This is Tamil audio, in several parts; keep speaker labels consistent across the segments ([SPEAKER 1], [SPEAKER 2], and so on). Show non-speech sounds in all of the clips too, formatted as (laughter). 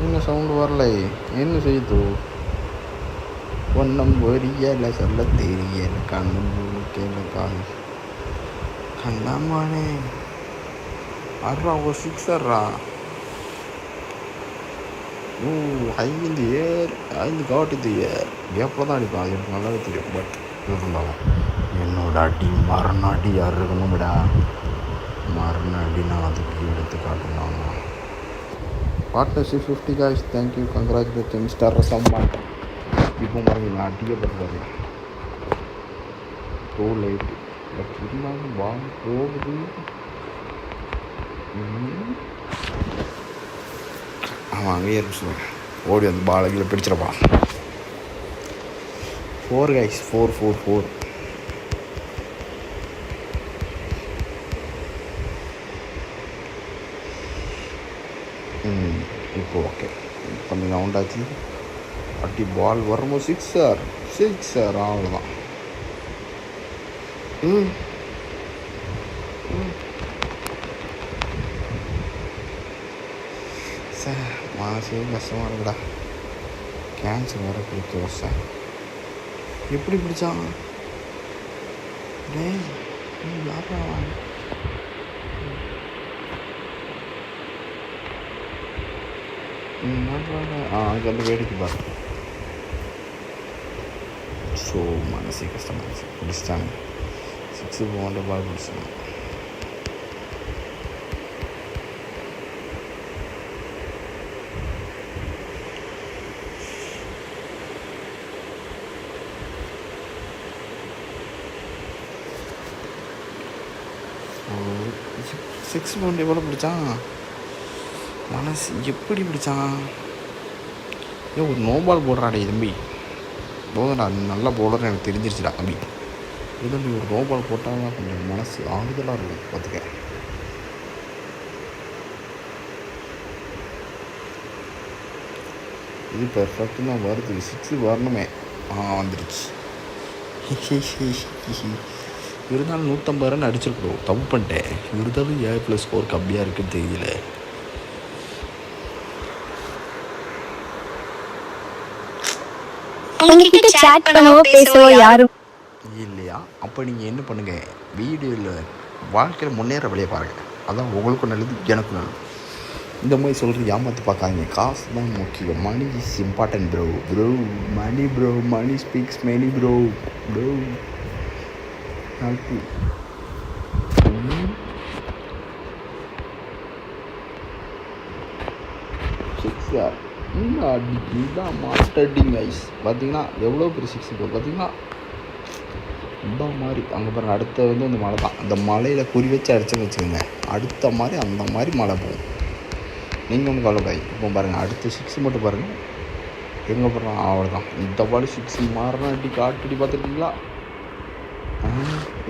[SPEAKER 1] இன்னும் சவுண்டு வரலை? என்ன செய்யுது ஒன்றும் பொரியல சொல்ல தெரியல கண்ணு கேள கால் கண்ணாமானே அட்ரா ஒரு சிக்ஸர்ரா? ஓ ஐந்து ஏர் ஐந்து காட்டுது ஏர். எப்போ தான் அடிப்பான். அது எனக்கு நல்லாவே தெரியும். பட் இருந்தாலும் என்னோட அடி மரண அடி யார் இருக்கணும்டா மரண அடி நான் அதுக்கு எடுத்து காட்டணும் partnership fifty guys thank you congratulation star சம்மா இப்போ பாருங்க நான் அடிக்கப்பட்டு டூ லைட் பட் இருந்தாலும் வாங்க போகுது. அவன் அங்கேயே இருக்கு ஓடி வந்து பால் கீழே பிடிச்சிடப்பா four guys four four four ம் இப்போ ஓகே கொஞ்சம் ரவுண்ட் ஆச்சு பால் வரும்போது சிக்ஸ் சார் சிக்ஸ் சார் அவ்வளோதான் ம் ம். சார் மனசே கஷ்டமாக இருக்குடா கேன்சர் வேறு பிடிக்கும் சார் எப்படி பிடிச்சான்? டேய் நீ லாபம் ஆ அங்கே வந்து வேடிக்கை பாரு ஸோ மனசே கஷ்டமாச்சு பிடிச்சிட்டாங்க சிக்ஸு போன்ற பால் பிடிச்சாங்க சிக்ஸ் பவுண்ட் எவ்வளோ பிடிச்சான் மனசு எப்படி பிடிச்சான் ஏன் ஒரு நோபால் போடுறாடே தம்பி. போதும்டா நீ நல்ல பவுலர் எனக்கு தெரிஞ்சிருச்சுடா தம்பி. இது தம்பி ஒரு நோ பால் கொஞ்சம் மனசு ஆறுதலாக இருக்கும் பார்த்துக்க. இது பெர்ஃபெக்ட்டு தான் வருது. சிக்ஸு வரணுமே. ஆ வந்துடுச்சு (laughs) இருந்தாலும் நூற்றம்பது ரன் அடிச்சிருக்கணும் தப்பு பண்ணிட்டேன். இருந்தாலும் ஏ ப்ளஸ் ஸ்கோர் கம்மியாக இருக்குன்னு தெரியல.
[SPEAKER 2] உங்ககிட்ட chat பண்ணவோ பேசவோ யாரும்
[SPEAKER 1] இல்லையா? அப்போ நீங்கள் என்ன பண்ணுங்கள் வீடியோவில் வாழ்க்கையில் முன்னேற வழியை பாருங்கள் அதான் உங்களுக்கும் நல்லது எனக்கும் நல்லது. இந்த மாதிரி சொல்கிறது ஏமாற்றி பார்க்காதீங்க. காசு தான் முக்கியம். Money is important bro bro money bro money speaks many bro bro சிக்ஸா இன்னும் அடி இதான் மாட்டடிங் ஐஸ் பார்த்தீங்கன்னா எவ்வளோ பெரிய சிக்ஸ் இப்போ பார்த்தீங்கன்னா இந்த மாதிரி அங்கே பாருங்க அடுத்த வந்து அந்த மலை தான். அந்த மலையில் குறி வச்சு அடிச்சுன்னு வச்சுக்கோங்க. அடுத்த மாதிரி அந்த மாதிரி மழை போகும். நீங்கள் ஒன்றும் கவலைப்படாது இப்போ பாருங்கள் அடுத்த சிக்ஸ் மட்டும் பாருங்கள் எங்கே போகிறோம் அவ்வளோதான் இந்த பால் சிக்ஸ் மாறினா அடி காட்டடி பார்த்துருக்கீங்களா?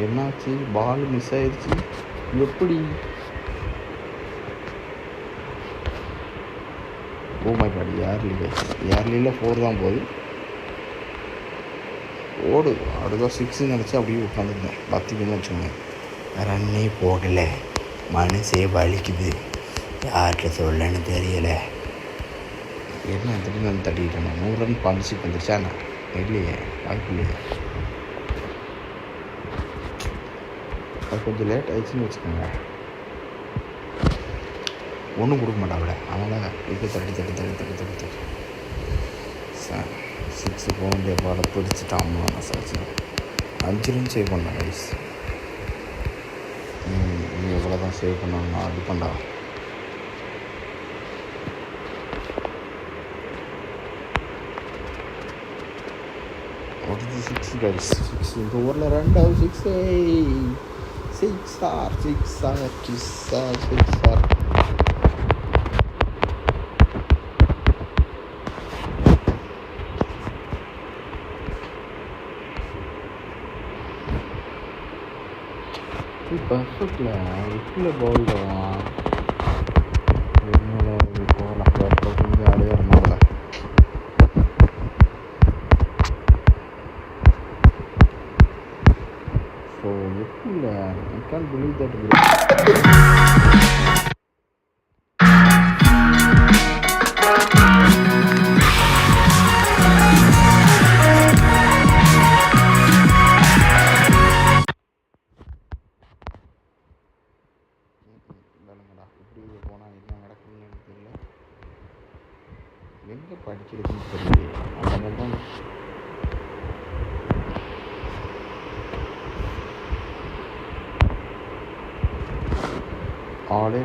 [SPEAKER 1] என்னாச்சு? பால் மிஸ் ஆயிடுச்சு எப்படி? ஓ மை காட் ஏர்லி ஏர்லியில் ஃபோர் தான் போகுது. ஓடு அடுத்த சிக்ஸு நினச்சி அப்படியே உட்காந்துருந்தேன். பார்த்திங்கன்னு வச்சுக்கோங்க ரன்னே போகலை. மனசே வலிக்குது. யார்கிட்ட சொல்லன்னு தெரியலை. என்ன திடீர்னு வந்து தட்டிக்கிட்டேன் நூறு ரன் பார்ட்னர்ஷிப் வந்துருச்சா நான் இல்லையே வாய்ப்பு இல்லையே அது கொஞ்சம் லேட் ஆயிடுச்சுன்னு வச்சுக்கோங்க ஒன்றும் கொடுக்க மாட்டாவில அதனால் இப்போ தட்டி தட்டி தட்டி தட்டி தட்டி தட்டி சார் சிக்ஸு போக வேண்டிய பாலை பிடிச்சிட்டான் சார் அஞ்சு ரன் சேவ் பண்ணேன் ஐஸ் நீ எவ்வளோ தான் சேவ் பண்ணாலும் அது பண்ணா ஒரு சிக்ஸ் கைஸ் சிக்ஸ் இந்த ஊரில் ரெண்டாவது six sixer sixer sixer sixer பர்ஃபெக்ட்ல இப்படி பவுல் தான் போகலாம் பர்ஃபெக்ட் ஜாலியாக இருந்தாங்கள ஸோ எப்படி ஐ கேன் பிலீவ் தட்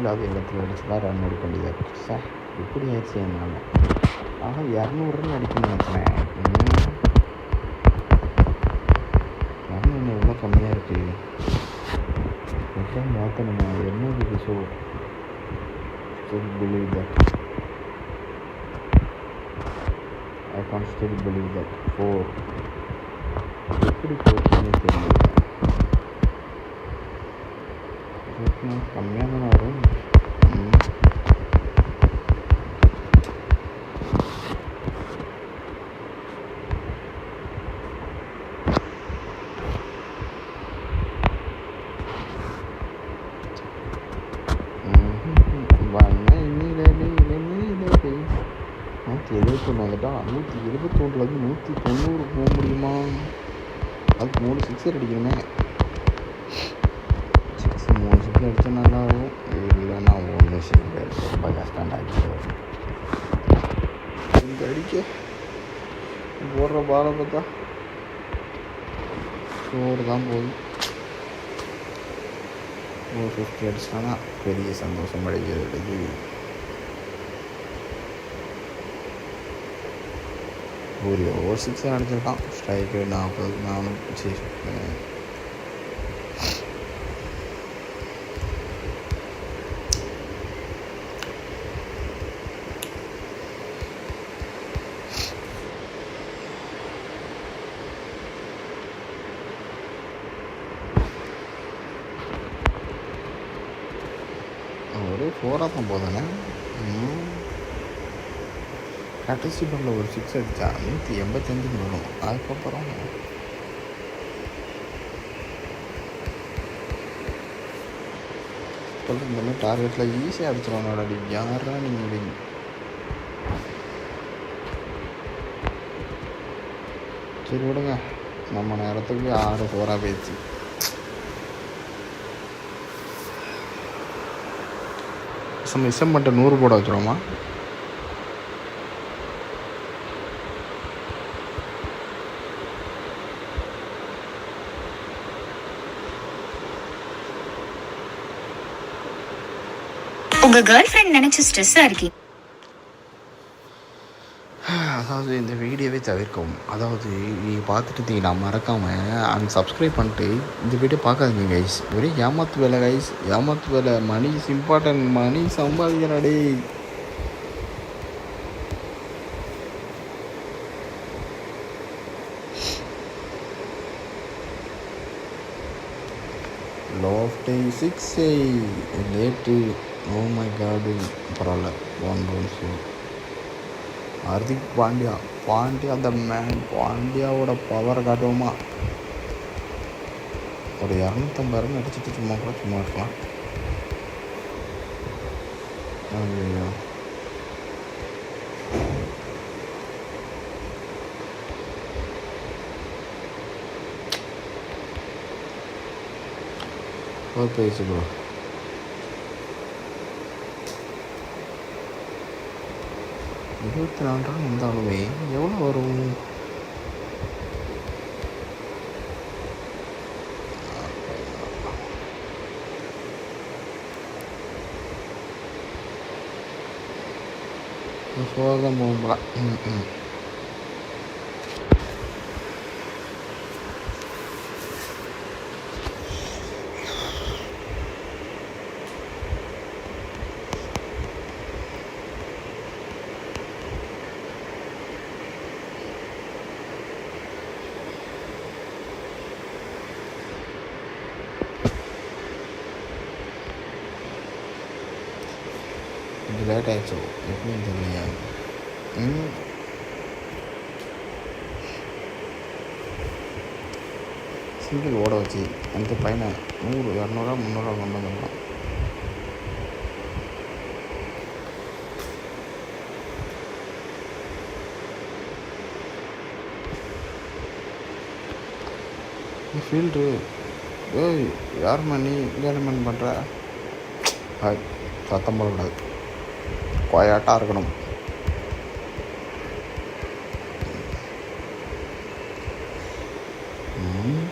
[SPEAKER 1] லாக் எங்கத்தில் இடத்துல ரன் எடுக்க வேண்டியதாக இருக்குது சார் இப்படி ஆயிடுச்சு என்னால்? ஆக இரநூறு ரன் அடிக்கணும்னு நினச்சேன் இரநூறு எவ்வளோ கம்மியாக இருக்குது எல்லாம் மாற்றணுமா என்ன இருக்குது so still believe that I can still believe that four எப்படி போச்சுன்னு தெரியல. போச்சுன்னா கம்மியாக தானே வரும். நூற்றி எழுபத்தொன்று வந்துட்டா நூற்றி எழுபத்தொன்னுலேருந்து நூற்றி தொண்ணூறு போக முடியுமா? அதுக்கு மூணு சிக்ஸர் அடிக்கணும். அடிக்க போடுற பாலை பார்த்தா சோறு தான் போகுது ஒரு ஃபிஃப்டி அடிச்சிட்டானா பெரிய சந்தோஷம் அடைக்கிறது ஒரு ஓவர் சிக்ஸ் அடிச்சிருக்கான். ஸ்ட்ரைக்கு நாற்பது நானூறு சரி ஒரே ஃபோராக தான் போதானே கடைசி பாலில் ஒரு சிக்ஸ் அடித்தா நூற்றி எண்பத்தஞ்சுக்கு வரும் அதுக்கப்புறம் சொல்கிற இந்த மாதிரி டார்கெட்டில் ஈஸியாக அடிச்சிடணும் அடி யாரா நீங்கள் சரி விடுங்க நம்ம நேரத்துக்கு ஆறு ஃபோராக போயிடுச்சு நம்ம இசம் பண்ணிட்டு நூறு போட வச்சுருவோமா
[SPEAKER 3] உங்க கேர்ள் ஃப்ரெண்ட் நினைச்சு ஸ்ட்ரெஸ்ஸாக இருக்கீங்க.
[SPEAKER 1] அதாவது இந்த வீடியோவே தவிர்க்கவும் அதாவது நீங்கள் பார்த்துட்டு இருந்தீங்கன்னா மறக்காமல் அண்ட் சப்ஸ்கிரைப் பண்ணிட்டு இந்த வீடியோ பார்க்காதீங்க கைஸ் ஒரே ஏமாத்து வேலை கைஸ் ஏமாத்து வேலை. மணி இஸ் இம்பார்ட்டன்ட் மணி சம்பாதிக்கிறா லோஃப்டே six late oh my god பரவாயில்ல. One rules Hardik Pandya Pandya the man பாண்டியாவோட பவரை காட்டுவோமா? ஒரு இரநூத்தம்பது ரன் அடிச்சுட்டு சும்மா கூட சும்மா இருக்கலாம். ஐயோ ஒரு பேசு ப்ரோ இருபத்தி நாலு ரன் இருந்தாலுமே எவ்வளோ வரும் சோகம் போகும்பா ம் ம் இரநூறுவா முந்நூறுவா கொண்டு வந்துடலாம் ஃபீல்டு ஏய் யார் மணி இங்கே பண்ணுற சத்தம் போடக்கூடாது. குவாயாட்டாக இருக்கணும் ம்.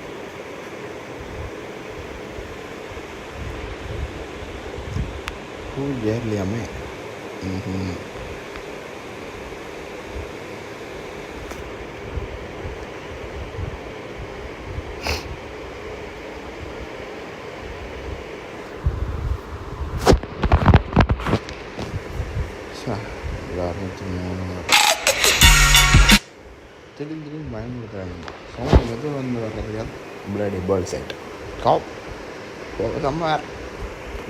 [SPEAKER 1] பூ ஏறலையாமே ம் இரநூத்தி மூணு திடீர்னு திடீர்னு பயன்படுத்துகிறாங்க சவுண்ட் வந்து வர்றது bloody bird side cop summer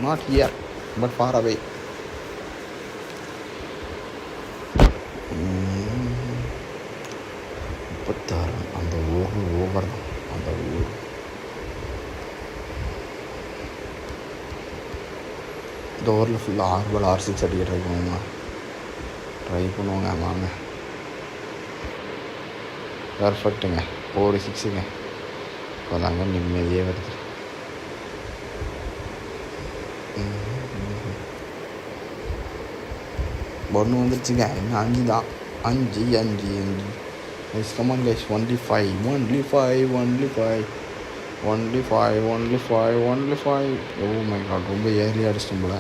[SPEAKER 1] not year but far away முப்பத்தாறு. அந்த ஒரு ஓவர் தான். அந்த ஊர். இந்த ஓவரில் ஃபுல்லாக ஆறு பால் ஆறு சிக்ஸ் அடிக்க ட்ரை பண்ணுவாங்க. ட்ரை பண்ணுவாங்க வாங்க. பர்ஃபெக்ட்டுங்க ஒரு சிக்ஸுங்க இப்போதாங்க நிம்மதியே வருது. ஒன்று வந்துருச்சுங்க. இன்னும் அஞ்சு தான். அஞ்சு அஞ்சு அஞ்சு. Guys come on guys only five only five only five only five only five only five oh my god ரொம்ப ஏர்லியாக அடிச்சிட்டோம் போல.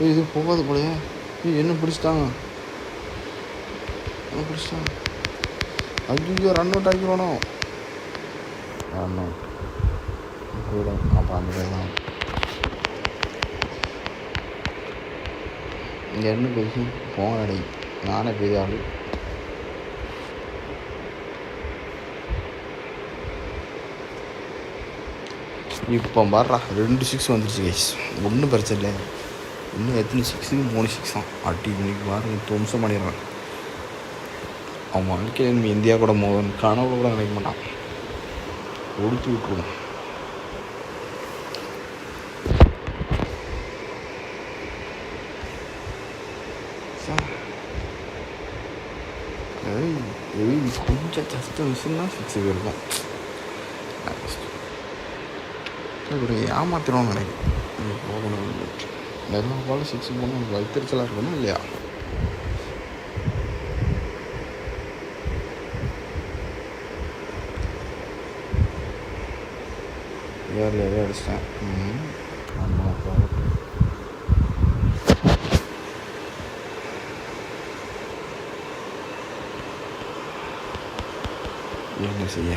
[SPEAKER 1] ஏய் இது போகாது போலயே. ஏய் என்ன பிடிச்சிட்டாங்க? என்ன பிடிச்சிட்டாங்க? ஐயோ ரன் அவுட் ஆக்கிடணும் ரன் அவுட் கூட அப்போ அந்த தான். இங்கே என்ன பேசி போன அடி நானே பெரிய ஆள் இப்போ வர்றா ரெண்டு சிக்ஸ் வந்துருச்சு கைஸ் ஒன்றும் பிரச்சனை இல்லை. இன்னும் எத்தனை சிக்ஸு மூணு சிக்ஸ் தான். அடி இன்னைக்கு பாருங்க துவம்சம் பண்ணிடுறான். அவன் வாழ்க்கையில் இந்தியா கூட மோகன் கனவு கூட நினைக்க மாட்டான். ஒடுத்து விட்டுருவான் சார் ஏய் ஏய் கொஞ்சம் ஜஸ்ட் மிஷின்னா சிக்ஸ் இருக்கும் ஒரு ஏமாத்திரம்னு நினைக்கிறேன் போகணும் எல்லா பாலும் சிக்ஸ் போகணும் எனக்கு வைத்திருச்சலாக இருக்கணும் இல்லையா ஏர்ல ஏறி அடிச்சிட்டேன் ம் ஆமாம் போகட்டும் என்ன செய்ய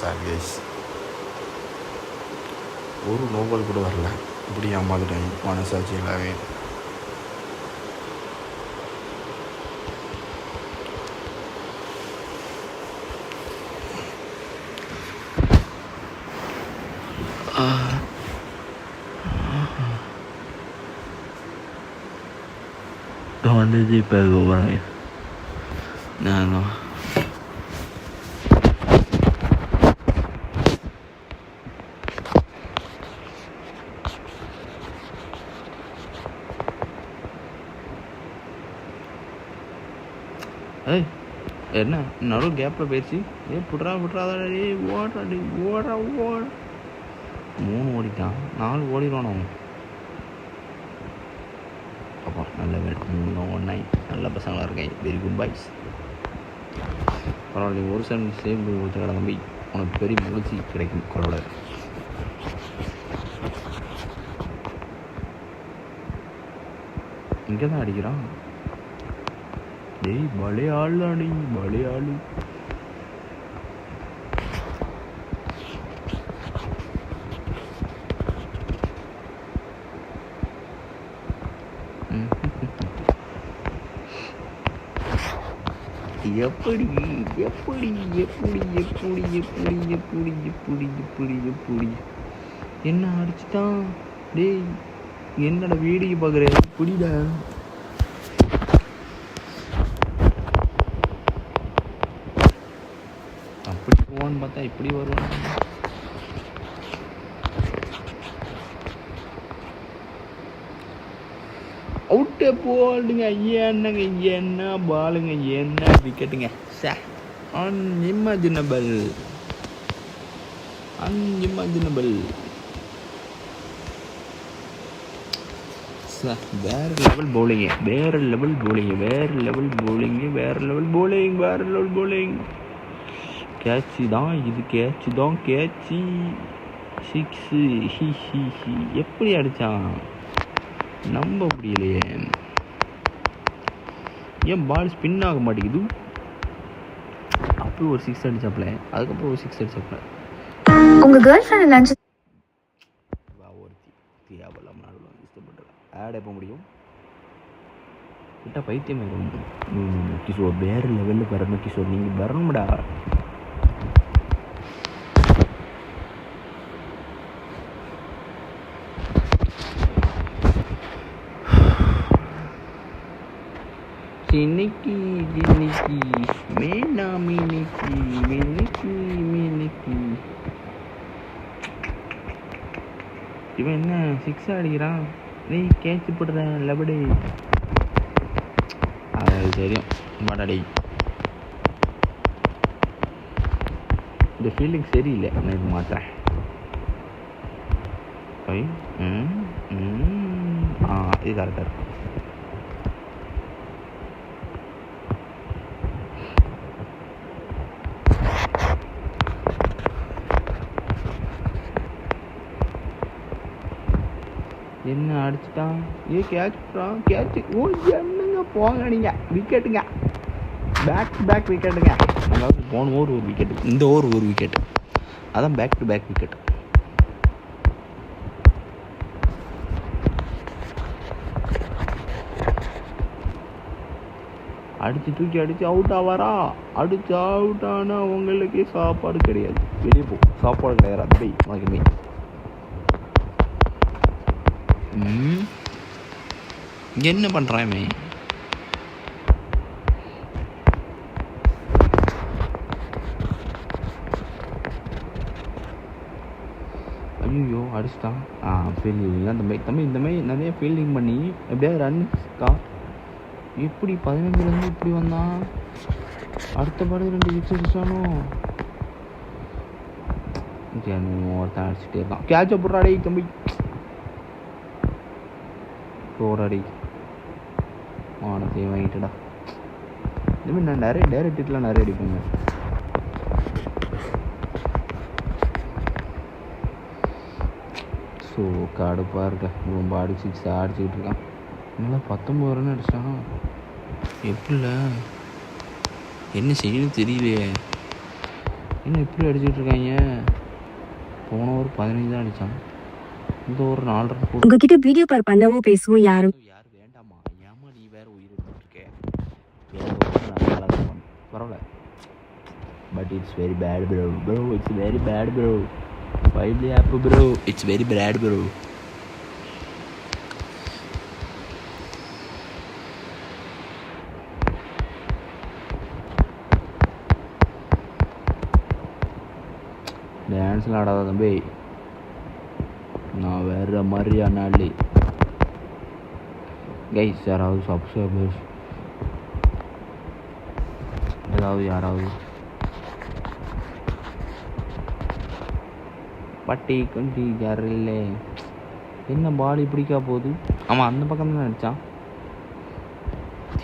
[SPEAKER 1] சார் oh, ஒரு நோபல் கூட வரல. இப்படி ஏமாந்துட்டேன். மனசாட்சி வந்துச்சு இப்போ கூப்பிட்றாங்க நாங்கள் ஏய் என்ன நடு கேப்பில் போயிடுச்சு ஏ புட்றா புட்றாதா ஏய் ஓடுறா டி ஓடுறா ஓட மூணு ஓடிட்டான் நாலு ஓடிடுவான் அவன் அப்பா நல்ல ஒன் நைன் நல்ல பசங்களாக இருக்கேன். வெரி குட் பாய்ஸ் பரவாயில்ல ஒரு சன் சேம் கொடுத்து கடந்த போய் உனக்கு பெரிய மகிழ்ச்சி கிடைக்கும் கொரோட இங்கே தான் அடிக்கிறான். டேய் பலே ஆள் தானே பலே ஆள் எப்படி எப்படி எப்படி எப்படி எப்படி எப்படி எப்படி எப்படி எப்படி? என்ன அடிச்சிட்டான் டேய் என்னடா வேடிக்கை பார்க்குற? புரியல அப்படி போவான்னு பார்த்தா இப்படி வருவான் விட்டு போடுங்க. என்னங்க என்ன பாலுங்க என்ன விக்கெட்டுங்க? சே அன்இமேஜினபிள் அன்இமேஜினபிள் வேற லெவல் பவுலிங்கு வேற லெவல் பவுலிங்கு வேற லெவல் பவுலிங்கு வேற லெவல் பவுலிங் வேற லெவல் பவுலிங் கேட்சி தான் இது கேட்சி தான் கேட்சி சிக்ஸு ஹி ஹி ஹி எப்படி அடித்தான் நம்ப முடியலையே. ஏன் பால் ஸ்பின் ஆக மாட்டேங்குது? அப்படி ஒரு சிக்ஸ் அடிச்சாப்ல. அதுக்கப்புறம் ஒரு சிக்ஸ் அடிச்சாப்ல.
[SPEAKER 3] உங்க கேர்ள் ஃப்ரெண்ட் லஞ்ச்
[SPEAKER 1] ஒருத்தி நடுவில் இஷ்டப்பட்டுருக்கேன் ஆட் எப்போ முடியும்? கிட்ட பைத்தியம் ஆயிடும் கிஷோர் வேறு லெவலில் வரணும் கிஷோர். நீங்கள் வரணும்டா. இன்னைக்கு இன்னைக்கு வேண்டாம் இன்னைக்கு இன்னைக்கு இன்னைக்கு. இவன் என்ன சிக்ஸ் அடிக்கிறான்? நீ கேட்ச் போடுறேன் லபடி. அது தெரியும். மாட்டாடி. இந்த ஃபீலிங் சரியில்லை. நான் இது மாற்றேன் ஐ ஆ இது கரெக்டாக இருக்கும். என்ன அடிச்சிட்டான் ஏ கேட்ச் போடுறான் கேட்ச் ஓ என்னங்க போங்க நீங்கள் விக்கெட்டுங்க பேக் டு பேக் விக்கெட்டுங்க அதாவது போன ஓவர் ஒரு விக்கெட்டு இந்த ஓவர் ஒரு விக்கெட்டு அதான் பேக் டு பேக் விக்கெட் அடிச்சு தூக்கி அடிச்சு அவுட் ஆவாரா அடிச்சு அவுட் ஆனால் உங்களுக்கு சாப்பாடு கிடையாது. வெளியே போ. சாப்பாடு கிடையாது. அப்படி உனக்குமே என்ன பண்ணுறான் ஐயோ அடிச்சிட்டான் ஆ ஃபீல்டிங் அந்த மாதிரி தம்பி இந்த மாதிரி நிறைய ஃபீல்டிங் பண்ணி எப்படியாவது ரன் கா? எப்படி பதினஞ்சுலேருந்து இப்படி வந்தான் அடுத்த பாடு ரெண்டு சிக்ஸ் அடிச்சானோ? ஒருத்தன் அடிச்சுட்டே இருக்கான். கேட்ச போடுறாடே தம்பி. போராடி வானத்தையும் வாங்கிட்டுடா இதுமாதிரி நான் நிறைய டைரக்ட் ஹிட்லாம் நிறைய அடிப்பேங்க. ஸோ கடுப்பாக இருக்க ரொம்ப அடிச்சு அடிச்சுக்கிட்டு இருக்கான். நல்லா பத்தொம்பது ரன் அடிச்சிட்டான் எப்படில என்ன செய்யணும் தெரியலையே. என்ன இப்படி அடிச்சுக்கிட்டு இருக்காங்க? போன ஒரு பதினஞ்சு தான் அடித்தான் இந்த ஒரு நாலு ரன் போட்டு
[SPEAKER 2] உங்ககிட்ட வீடியோ கால் பண்ணவும் பேசவும் யாரும்
[SPEAKER 1] யார் வேண்டாமா? ஏமா நீ வேற உயிர் எடுத்துருக்க வேற ஒருத்தன் நான் நல்லா தான் பண்ணேன். பரவாயில்ல. But it's very bad bro bro it's very bad bro ஃபைவ்லி app bro it's very bad bro டான்ஸ்லாம் ஆடாத வர்ற நான் மாதிரியான கைஸ் யாராவது சப்ஸ்கிரைபர்ஸ் ஏதாவது யாராவது பட்டி குண்டி ஜரில்ல என்ன பால் இப்படிக்கா போகுது? ஆமாம் அந்த பக்கம் தான் அடித்தான்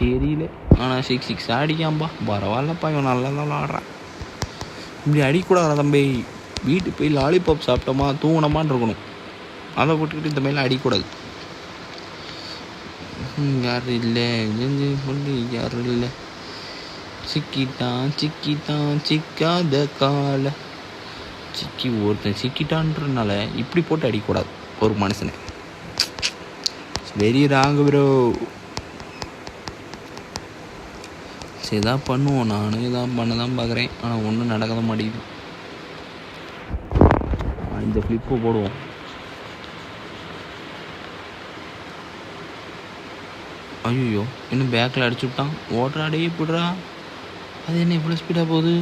[SPEAKER 1] தெரியல. ஆனால் சிக்ஸ் சிக்ஸ் அடிக்காம்பா. பரவாயில்லப்பா இவன் நல்லா தான் விளாட்றான். இப்படி அடிக்கூடாது தம்பி. வீட்டுக்கு போய் லாலிபாப் சாப்பிட்டோமா தூங்கினோமான்னு இருக்கணும். அதை போட்டுக்கிட்டு இந்த மாதிரிலாம் அடிக்கூடாது யாரும் இல்லை? சொல்லி யாரும் இல்லை? சிக்கிட்டான் சிக்கிட்டான் சிக்காத கால. சிக்கி ஒருத்தன் சிக்கிட்டான்றனால இப்படி போட்டு அடிக்கக்கூடாது ஒரு மனுஷனை. வெரி ராங் ப்ரோ சரி இதான் பண்ணுவோம். நானும் இதான் பண்ண தான் பார்க்குறேன். ஆனால் ஒன்றும் நடக்க தான் மாட்டேங்குது இந்த ஃப்ளிப்பு போடுவோம். ஐயோ இன்னும் பேக்கில் அடிச்சு விட்டான். ஓட்டுறா அடையே போடுறா அது என்ன இவ்வளோ ஸ்பீடாக போகுது?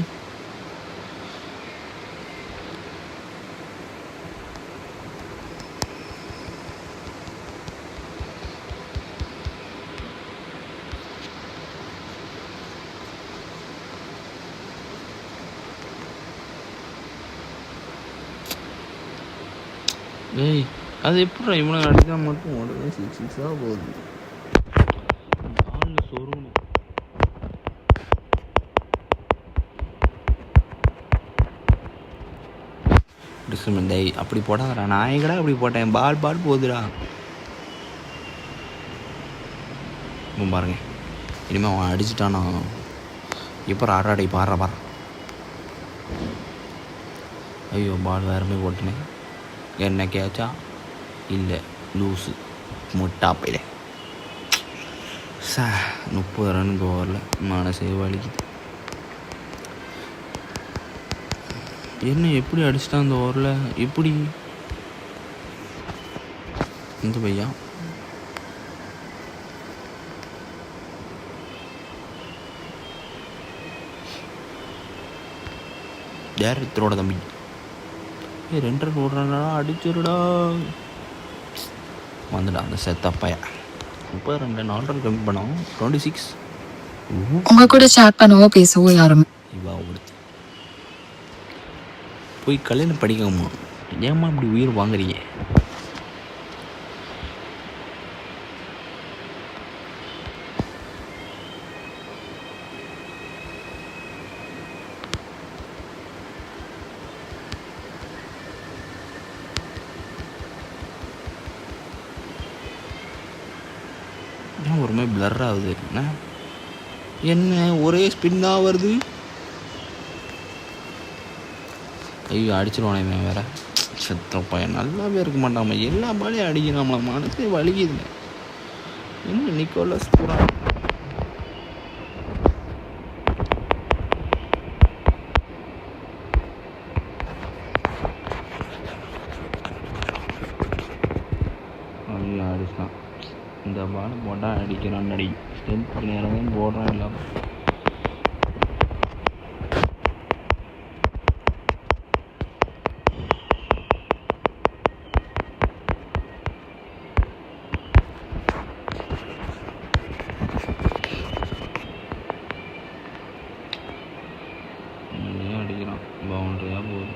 [SPEAKER 1] ஏய் அது எப்படிடா இவ்வளோ அடித்தா மட்டும் உடனே சிக்ஸ் சிக்ஸாக போகுது. டிஸ்மெண்ட் டேய் அப்படி போடாதடா. நான் எங்கடா அப்படி போட்டேன்? பால் பால் போகுதுடா பாருங்க. இனிமேல் அவன் அடிச்சிட்டானா? இப்போ ஆறாடை பாடுற பாரு ஐயோ பால் வேற மாதிரி போட்டுனேன் என்ன கேட்சா இல்லை லூஸு முட்டாப்பையில சா முப்பது ரன் ஓவரில் மனசே வலிக்குது. என்ன எப்படி அடிச்சிட்டான் அந்த ஓரில்? எப்படி? இந்த பையா? டேரக்டரோட தம்பி? ஏ ரெண்டரை ஓடுறாடா அடிச்சிருடா. வந்துடா அந்த செத்தப்பையா முப்பது ரெண்டு நாலு கம்மி பண்ணோம். டுவெண்ட்டி சிக்ஸ்
[SPEAKER 4] உங்க கூட chat பண்ணவோ பேசவோ யாரும்
[SPEAKER 1] இவா ஒருத்தி போய் கல்யாணம் படிக்கமா ஏமா இப்படி உயிர் வாங்குறீங்க? ஏன் ஒரு மாதிரி பிளர் ஆகுது என்ன? என்ன ஒரே ஸ்பின்னாக வருது? ஐயோ அடிச்சிருவானே இவன் வேற. செத்த பையன் நல்லாவே இருக்க மாட்டாமல் எல்லா பாலையும் அடிக்கிறாமல மனசே வலிக்குதுங்க. இன்னும் நிக்கோலஸ் பூரா ஐயோ அடிச்சான் இந்த பால் போட்டால் அடிக்கிறான் அடி ஸ்டென்த் நேரம் போடுறான் எல்லாம் இங்கேயும் அடிக்கிறான் பவுண்டரியாக போகுது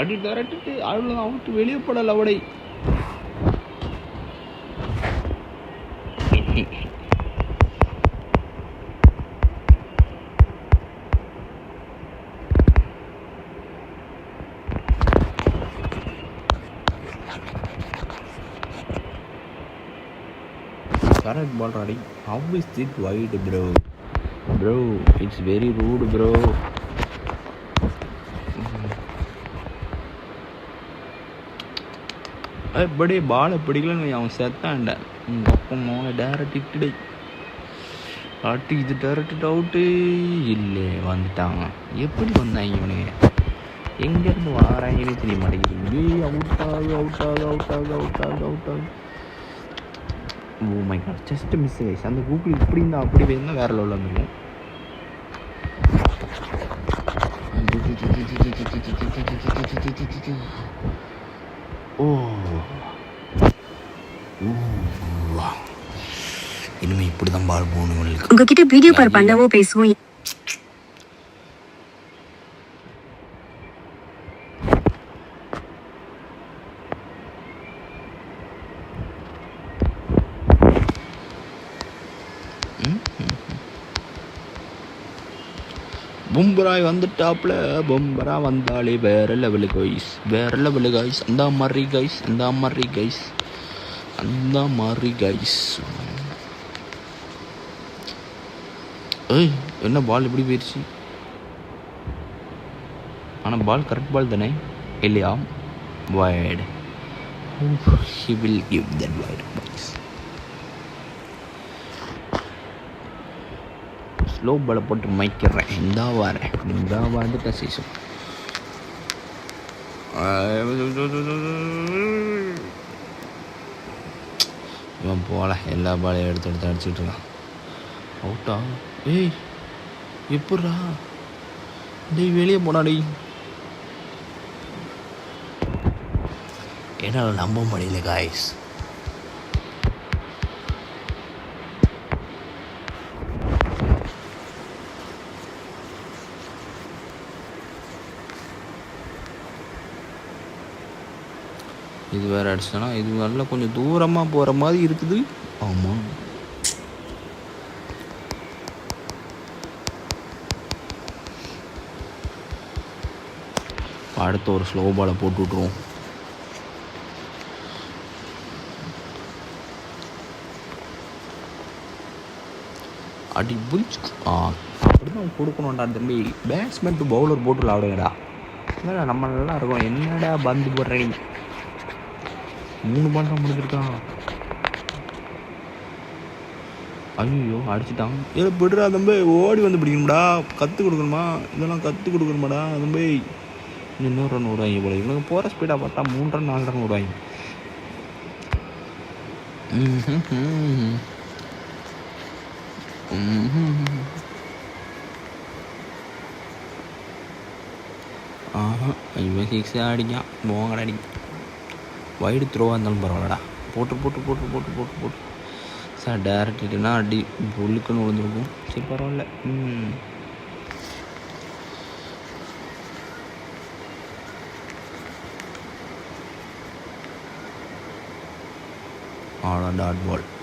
[SPEAKER 1] அடி டேரக்ட்டு அவ்வளோ அவுட்டு வெளியே போடல அவடை. Correct ball ராடி how is it wide bro bro it's very rude bro இப்படி பாலை பிடிக்கலன்னு அவன் செத்தான்ட. உங்கள் அப்பா மோனை டேரக்ட் இட்டுடை. அட்டு இது டேரக்ட் அவுட்டு இல்லை வந்துட்டாங்க எப்படி வந்தாங்க இவனுங்க? எங்கேருந்து வாராங்கன்னே தெரிய மாட்டேங்குது ஏய் அவுட் ஆகு அவுட் ஆகு அவுட் ஆகு அவுட் ஆகு அவுட் ஆகு. ஓ my god just miss guys அந்த கூகுள் இப்படி இருந்தால் அப்படி போயிருந்தால் வேறு லெவலில் வந்துருக்கும் இனிமே இப்படி தான் பால் போகணும் இவங்களுக்கு
[SPEAKER 2] உங்ககிட்ட வீடியோ கால் பண்ணவோ பேசவோ
[SPEAKER 1] பும்பராய் வந்துட்டாப்ல பும்பரா வந்தாலே வேற லெவலு கைஸ் வேற லெவலு கைஸ் அந்த மாதிரி கைஸ் அந்த மாதிரி கைஸ் அந்த மாதிரி கைஸ் ஏய் என்ன பால் இப்படி போயிடுச்சு ஆனால் பால் கரெக்ட் பால் தானே இல்லையா wide he will give that wide slow பாலை போட்டு மைக்கிறேன் இந்தா வாரேன் இந்தா வந்துட்டேன் சீசன் இவன் போல எல்லா பாலையும் எடுத்து எடுத்து அடிச்சுட்டு இருக்கான். அவுட்டா ஏய் எப்பட்றா டேய் வெளியே போடா டேய். என்னால் நம்ப முடியல காய்ஸ் இது வேறு அடிச்சனா இது நல்லா கொஞ்சம் தூரமாக போகிற மாதிரி இருக்குது. ஆமாம் அடுத்த ஒரு ஸ்லோ பாலை போட்டு விட்ருவோம் அடி புடிச்சு. ஆ அப்படி தான் கொடுக்கணும்டா தம்பி. பேட்ஸ்மேன் டு பவுலர் போட்டு விளாடுங்கடா என்னடா நம்ம நல்லா இருக்கோம். என்னடா பந்து போடுற நீ மூணு பால் தான் முடிஞ்சிருக்கான் ஐயோ அடிச்சிட்டான். ஏ விடுறா தம்பி. ஓடி வந்து பிடிக்கணும்டா. கற்றுக் கொடுக்கணுமா? இதெல்லாம் கற்றுக் கொடுக்கணுமாடா தம்பி. இன்னொரு ரன் விடுவாங்க போல. இவனுக்கு போகிற ஸ்பீடாக பார்த்தா மூணு ரன் நாலு ரன் விடுவாங்க. ஆஹா இவன் சிக்ஸ் அடிக்கான் போங்கடா அடி வைடு த்ரோவாக இருந்தாலும் பரவாயில்லடா. போட்டு போட்டு போட்டு போட்டு போட்டு போட்டு. சார் டேரக்ட் ஹிட்டுனா அடி உள்ளுக்குன்னு விழுந்துருக்கும். சரி பரவாயில்ல. ம். அவ்வளோ டாட் பால்